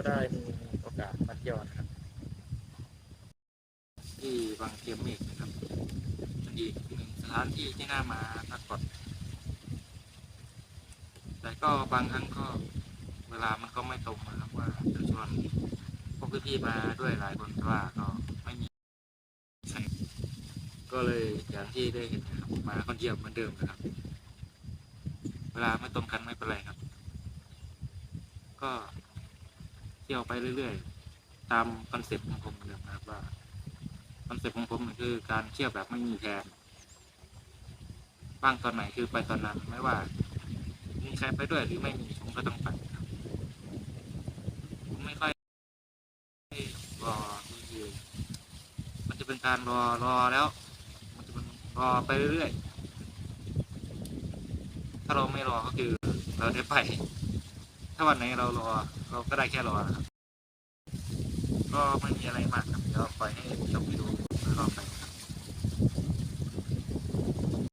ก็ได้มีโอกาสมาเที่ยวนะครับ ที่บางเทียมเมฆนะครับเป็นอีกหนึ่งสถานที่ที่น่ามาพักผ่อนแต่ก็บางครั้งก็เวลามันก็ไม่ตรงนะครับว่าจะชวนพวกพี่มาด้วยหลายคนแต่ว่าก็ไม่มีใครก็เลยอย่างที่ได้เห็นนะครับมาคนเดียวเหมือนเดิมนะครับ เวลาไม่ตรงกันไม่เป็นไรครับ ก็ ที่ยวไปเรื่อยๆ ตามคอนเซ็ปต์ของผมเหมือนเดิมนะครับว่าคอนเซ็ปต์ของผมคือการเที่ยวแบบไม่มีแผนบ้างตอนไหนคือไปตอนนั้นไม่ว่า มีใครไปด้วยหรือไม่มีผมก็ต้องไปครับผมไม่ค่อยรอคือมันจะเป็นการรอรอแล้ว มันจะเป็นรอไปเรื่อยๆถ้าเราไม่รอก็คือเราได้ไป ถ้าวันไหนเรารอเราก็ได้แค่รอนะครับ ก็ไม่มีอะไรมากครับเดี๋ยวปล่อยให้ชมวิดีโอ